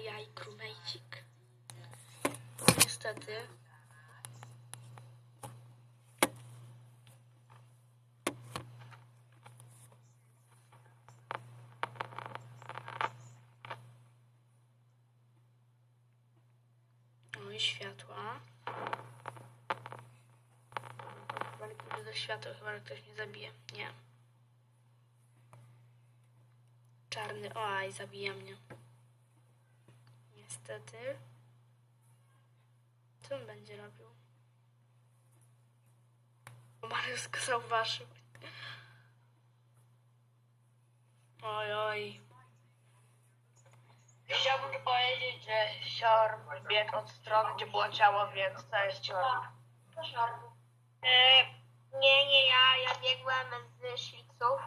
Ajajaj, krumejcik. Niestety. No i światła. Do światła, chyba że ktoś mnie zabije. Nie. Czarny, oj, zabija mnie. Niestety. Co on będzie robił? Mariusz go zauważył. Oj, oj. Chciałbym powiedzieć, że Siorm biegł od strony, gdzie było ciało, więc to jest Siorm. To szarbu. E, nie, nie ja. Ja biegłem z Szwiców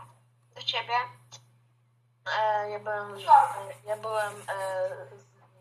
do ciebie. E, ja byłem, ja byłem e,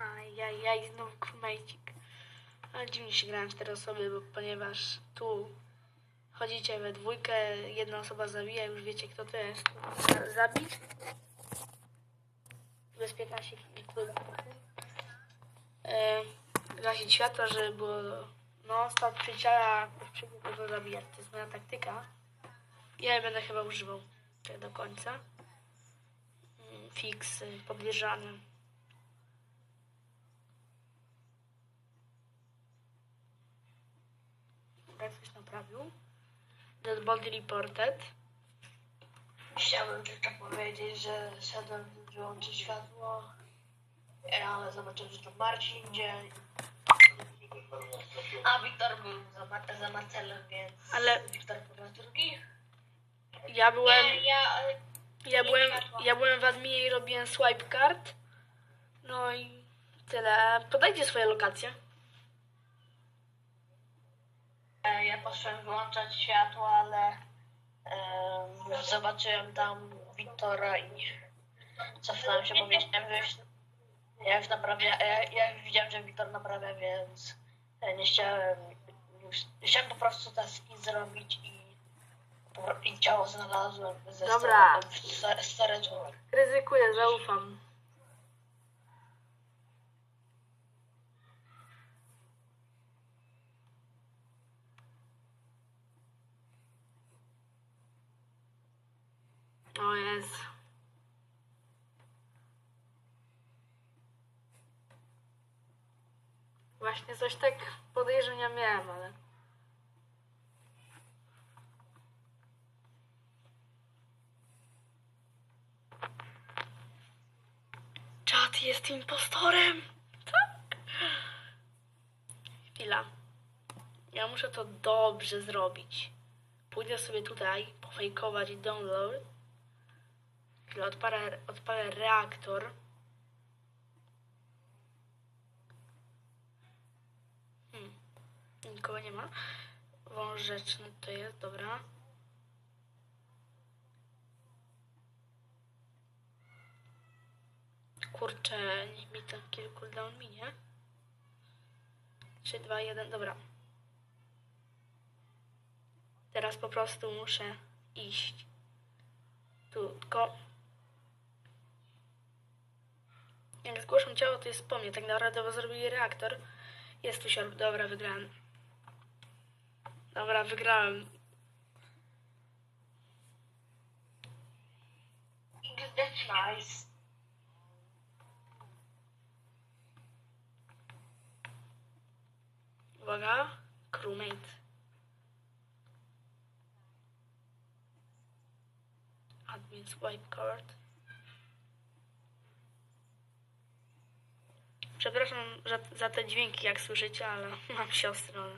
Ajajaj, znowu krumejcik. Ale dziwnie się grałem w cztery osoby, bo ponieważ tu chodzicie we dwójkę, jedna osoba zabija, już wiecie kto to jest. Zabić. Bez 15 chwil. E, Gasić światła, żeby było no, stać przyciela, przyjdzie tego zabijać. To jest moja taktyka. Ja jej będę chyba używał tak do końca. Mm, Fix y, Jak coś naprawił. Dead body reported. Chciałbym tylko powiedzieć, że szedłem wyłączyć światło, ale zobaczyłem, że to Marcin idzie. A Wiktor był za, Ma- za Marcelem, więc Ale- Wiktor po raz drugi. Ja byłem, Nie, ja... ja byłem, ja byłem w adminie i robiłem swipe card. No i tyle. Podajcie swoje lokacje. E, Ja poszedłem wyłączać światło, ale e, zobaczyłem tam Wiktora i cofnąłem się, bo że już, ja już naprawia, ja, ja już widziałem, że Wiktor naprawia, więc e, nie chciałem już, chciałem po prostu taski zrobić i, i ciało znalazłem ze Dobra. storage'u. Ryzykuję, zaufam. O jest. Właśnie coś tak podejrzenia miałem, ale... Czad jest impostorem! Tak! Chwila. Ja muszę to dobrze zrobić. Pójdę sobie tutaj, pofejkować download. Chwilę, odpalę, odpalę reaktor. Hmm. Nikogo nie ma. Wąż rzeczny to jest, dobra. Kurczę, niech mi ten kill cooldown minie. 3, 2, 1, dobra. Teraz po prostu muszę iść. Tu, tylko... Jak zgłoszą ciało, to jest po mnie. Tak naprawdę, bo zrobili reaktor. Jest tu siorb. Dobra, wygrałem. Dobra, wygrałem. Nice. Uwaga. Crewmate. Admin swipe card. Przepraszam za, za te dźwięki, jak słyszycie, ale mam siostrę, ale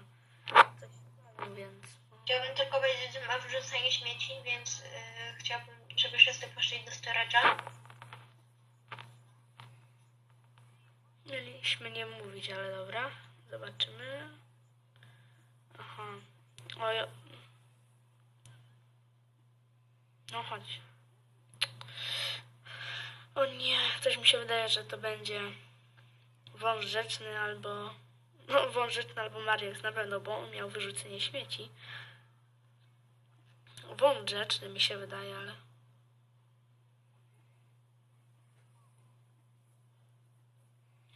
coś więc... Chciałbym tylko powiedzieć, że ma wyrzucenie śmieci, więc y, chciałbym, żeby wszyscy poszli do storage'a. Mieliśmy nie mówić, ale dobra. Zobaczymy. Aha. Oj. No chodź. O nie, coś mi się wydaje, że to będzie wąż rzeczny albo... No, wąż rzeczny albo Mariusz na pewno, bo on miał wyrzucenie śmieci. Wąż rzeczny mi się wydaje, ale...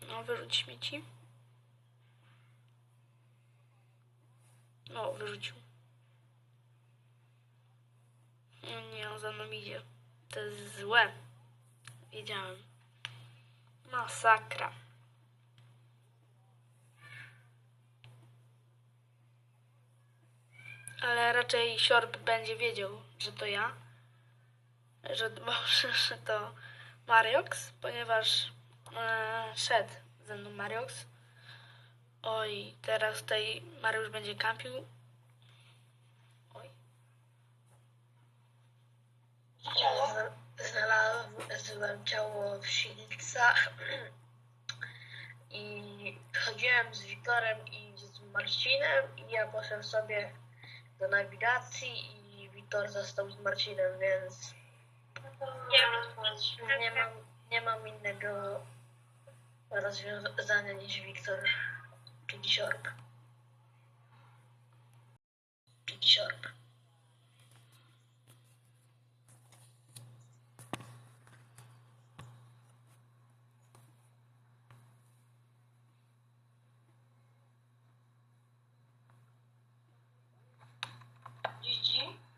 No, wyrzuć śmieci. O, wyrzucił. No nie, on za mną idzie. To jest złe. Wiedziałem. Masakra. Ale raczej Siorb będzie wiedział, że to ja. Że, że to Mariox, ponieważ e, szedł ze mną Mariox. Oj, teraz tutaj Mariusz będzie kampił. Oj. Znalazłem ciało w Silcach i chodziłem z Wiktorem i z Marcinem i ja poszedłem sobie do nawigacji i Wiktor został z Marcinem, więc Nie odpowiedź. nie mam, nie mam innego rozwiązania niż Wiktor, czyli Siorb. Czyli Siorb.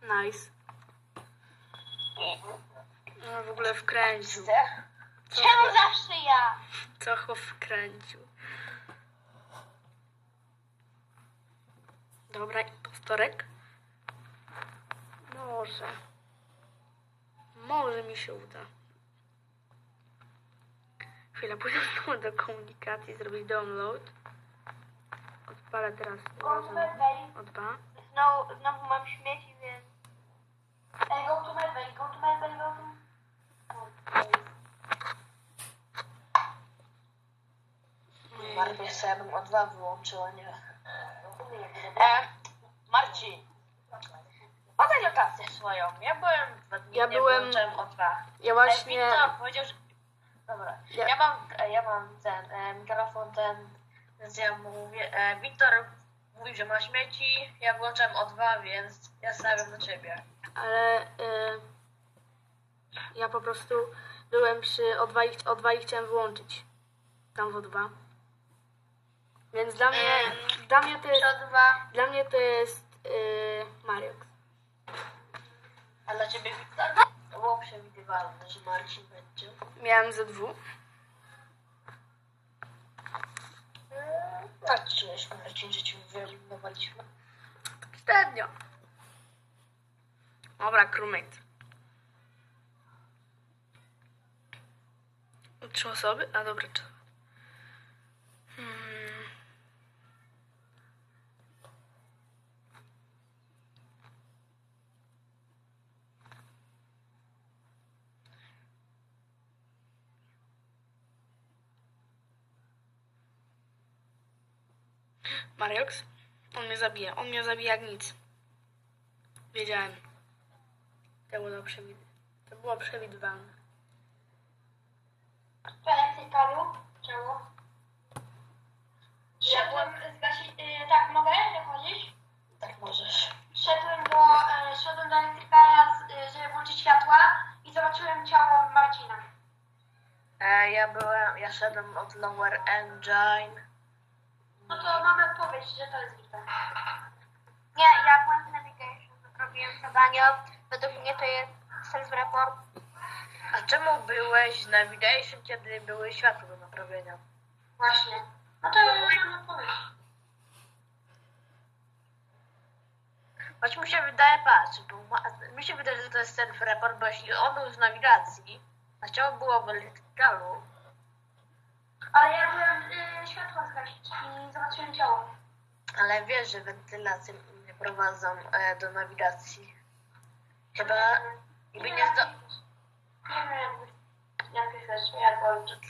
Nice. No w ogóle wkręcił. Co, Czemu zawsze ja? co go wkręcił. Dobra, impostorek. Może. Może mi się uda. Chwila, pójdę znowu do komunikacji, zrobić download. Odpalę teraz razem o. Znowu, znowu mam śmieci, więc... Ej, go to medbay, go to medbay, go to... Sobie bym o dwa wyłączyła, nie. E, Marcin, podaj notację swoją. Ja byłem dwa dni, Ja nie byłem- wyłączyłem o dwa. Ja E, właśnie... Wiktor powiedział, że... Dobra, Ja- ja, mam, e, ja mam ten e, mikrofon ten, więc ja mówię, e, Wiktor mówił, że ma śmieci, ja wyłączyłem o dwa, więc ja stawiam do ciebie. ale y, ja po prostu byłem przy O2 i, O2 i chciałem wyłączyć tam w O2. Więc dla mnie, dla mnie to jest, dwa. dla mnie to jest y, Mariox. A dla ciebie Wiktor? To było przewidywalne, że Marcin będzie. Miałem ze dwóch. Mm, Tak czujesz, Marcin, że cię wyeliminowaliśmy? Średnio. Dobra, crewmate. Trzy osoby? A dobra, trzy. Hmm. Mariox? On mnie zabija. On mnie zabija jak nic. Wiedziałem. To było, przewid... to było przewidywalne. W elektrykalu. Czemu? Szedłem zgasić... Y, tak, mogę wychodzić? Tak możesz. Szedłem do, y, szedłem do elektrykala, z- y, żeby włączyć światła i zobaczyłem ciało Marcina. E, ja byłem, ja szedłem od Lower Engine. No to mamy odpowiedź, że to jest Wiktor. Nie, ja w Navigation, robiłem zadanie. Według mnie to jest self-report. A czemu byłeś na Navigation, kiedy były światła do naprawienia? Właśnie. No to mam odpowiedź. Choć mi się wydaje, patrz, bo ma, mi się wydaje, że to jest ten report, bo jeśli on był w nawigacji, a ciało było w elektrykalu, Ale ja byłem i zobaczyłem ciało. ale wiesz, że wentylację nie wprowadzam e, do nawigacji. Chyba jakby nie zdo... Nie wiem, jak piszesz, jak włączyć.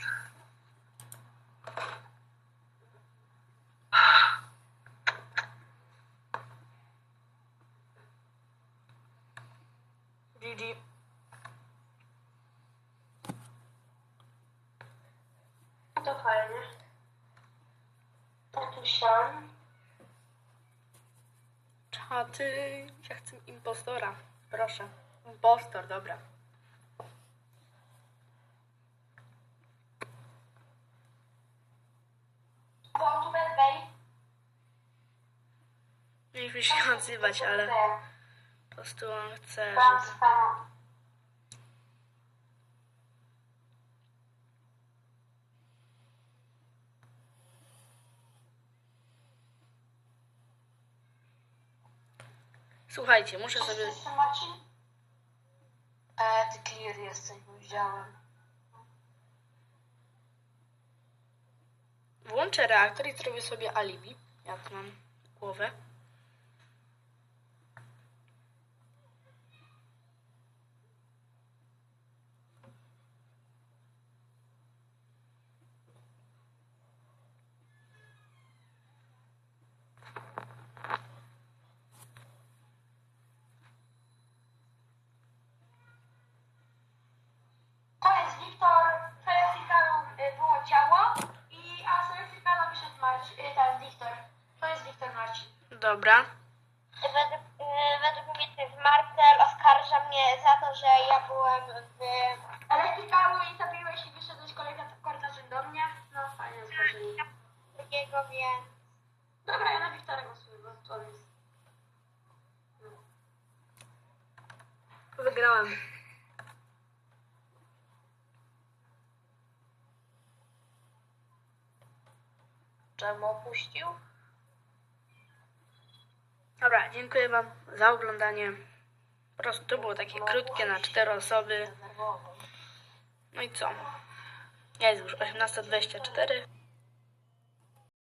GG. No to fajnie. Tatuś tam. Czaty. Ja chcę impostora. Proszę. Impostor, dobra. Nie musisz się odzywać, ale po prostu on chce, żeby... Słuchajcie, muszę sobie... Jeszcze Marcin? E, ty clear jesteś, bo widziałem. Włączę reaktor i zrobię sobie alibi. Ja tu mam głowę. To jest Wiktor, Celesticalu było ciało i a Celesticalu wyszedł Marcin, y, ten Wiktor. To jest Wiktor Marcin. Dobra. Według, e, według mnie to jest Marcel oskarża mnie za to, że ja byłem w... Celesticalu i zabiłeś i wyszedłeś kolejny korytarzem do mnie. No fajnie, zobaczyli. drugiego, więc... Dobra, ja na Wiktora głosuję, bo to jest... Wygrałem. Czemu opuścił? Dobra, dziękuję Wam za oglądanie. Po prostu to było takie krótkie na cztery osoby. No i co? Jest już 18.24.